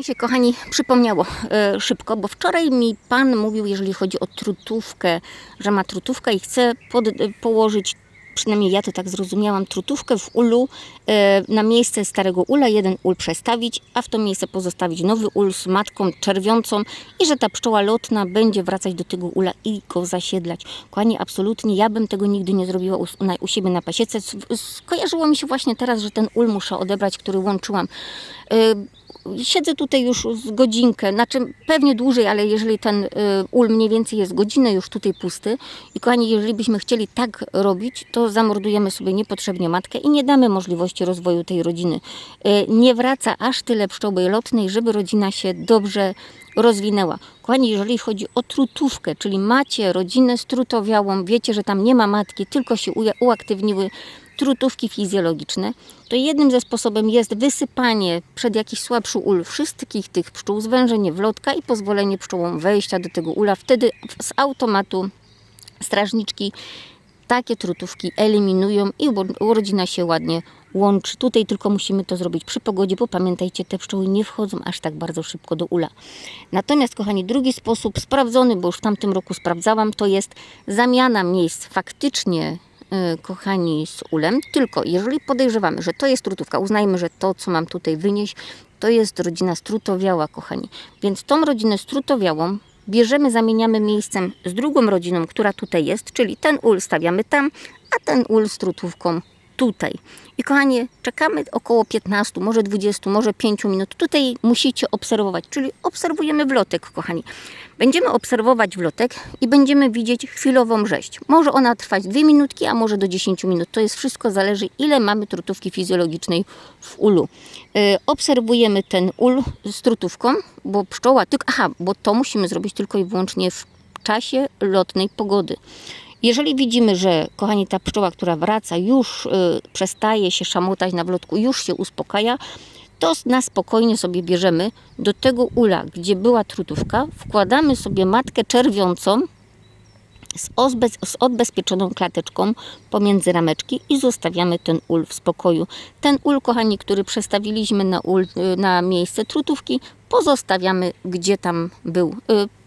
Mi się, kochani, przypomniało e, szybko, bo wczoraj mi pan mówił, jeżeli chodzi o trutówkę, że ma trutówkę i chce pod, e, położyć, przynajmniej ja to tak zrozumiałam, trutówkę w ulu e, na miejsce starego ula, jeden ul przestawić, a w to miejsce pozostawić nowy ul z matką czerwiącą i że ta pszczoła lotna będzie wracać do tego ula i go zasiedlać. Kochani, absolutnie, ja bym tego nigdy nie zrobiła u, na, u siebie na pasiece. Skojarzyło mi się właśnie teraz, że ten ul muszę odebrać, który łączyłam. Siedzę tutaj już z godzinkę, znaczy pewnie dłużej, ale jeżeli ten y, ul mniej więcej jest godzinę już tutaj pusty i kochani, jeżeli byśmy chcieli tak robić, to zamordujemy sobie niepotrzebnie matkę i nie damy możliwości rozwoju tej rodziny. Y, nie wraca aż tyle pszczoły lotnej, żeby rodzina się dobrze rozwinęła. Kochani, jeżeli chodzi o trutówkę, czyli macie rodzinę strutowiałą, wiecie, że tam nie ma matki, tylko się uaktywniły trutówki fizjologiczne, to jednym ze sposobem jest wysypanie przed jakiś słabszy ul wszystkich tych pszczół, zwężenie wlotka i pozwolenie pszczołom wejścia do tego ula. Wtedy z automatu strażniczki takie trutówki eliminują i u- rodzina się ładnie łączy. Tutaj tylko musimy to zrobić przy pogodzie, bo pamiętajcie, te pszczoły nie wchodzą aż tak bardzo szybko do ula. Natomiast, kochani, drugi sposób sprawdzony, bo już w tamtym roku sprawdzałam, to jest zamiana miejsc faktycznie kochani, z ulem, tylko jeżeli podejrzewamy, że to jest trutówka, uznajmy, że to, co mam tutaj wynieść, to jest rodzina strutowiała, kochani. Więc tą rodzinę strutowiałą bierzemy, zamieniamy miejscem z drugą rodziną, która tutaj jest, czyli ten ul stawiamy tam, a ten ul z trutówką tutaj. I kochanie, czekamy około 15, może 20, może 5 minut. Tutaj musicie obserwować, czyli obserwujemy wlotek, kochani. Będziemy obserwować wlotek i będziemy widzieć chwilową rzeź. Może ona trwać 2 minutki, a może do 10 minut. To jest wszystko zależy, ile mamy trutówki fizjologicznej w ulu. Yy, obserwujemy ten ul z trutówką, bo pszczoła, tylko, aha, bo to musimy zrobić tylko i wyłącznie w czasie lotnej pogody. Jeżeli widzimy, że, kochani, ta pszczoła, która wraca, już y, przestaje się szamotać na wlotku, już się uspokaja, to na spokojnie sobie bierzemy do tego ula, gdzie była trutówka, wkładamy sobie matkę czerwiącą z, ozbe- z odbezpieczoną klateczką pomiędzy rameczki i zostawiamy ten ul w spokoju. Ten ul, kochani, który przestawiliśmy na, ul, y, na miejsce trutówki, pozostawiamy gdzie tam był.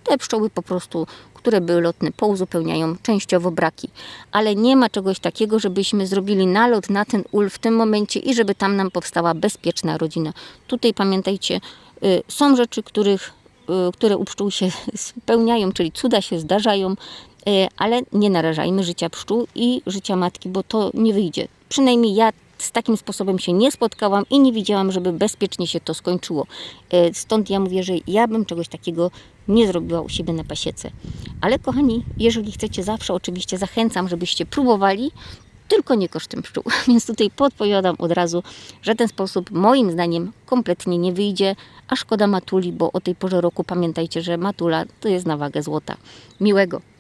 Te pszczoły po prostu, które były lotne, pouzupełniają częściowo braki. Ale nie ma czegoś takiego, żebyśmy zrobili nalot na ten ul w tym momencie i żeby tam nam powstała bezpieczna rodzina. Tutaj pamiętajcie, y, są rzeczy, których y, które u pszczół się spełniają, czyli cuda się zdarzają, y, ale nie narażajmy życia pszczół i życia matki, bo to nie wyjdzie. Przynajmniej ja z takim sposobem się nie spotkałam i nie widziałam, żeby bezpiecznie się to skończyło. Y, Stąd ja mówię, że ja bym czegoś takiego nie zrobiła u siebie na pasiece. Ale kochani, jeżeli chcecie zawsze, oczywiście zachęcam, żebyście próbowali, tylko nie kosztem pszczół. Więc tutaj podpowiadam od razu, że ten sposób moim zdaniem kompletnie nie wyjdzie, a szkoda matuli, bo o tej porze roku pamiętajcie, że matula to jest na wagę złota. Miłego!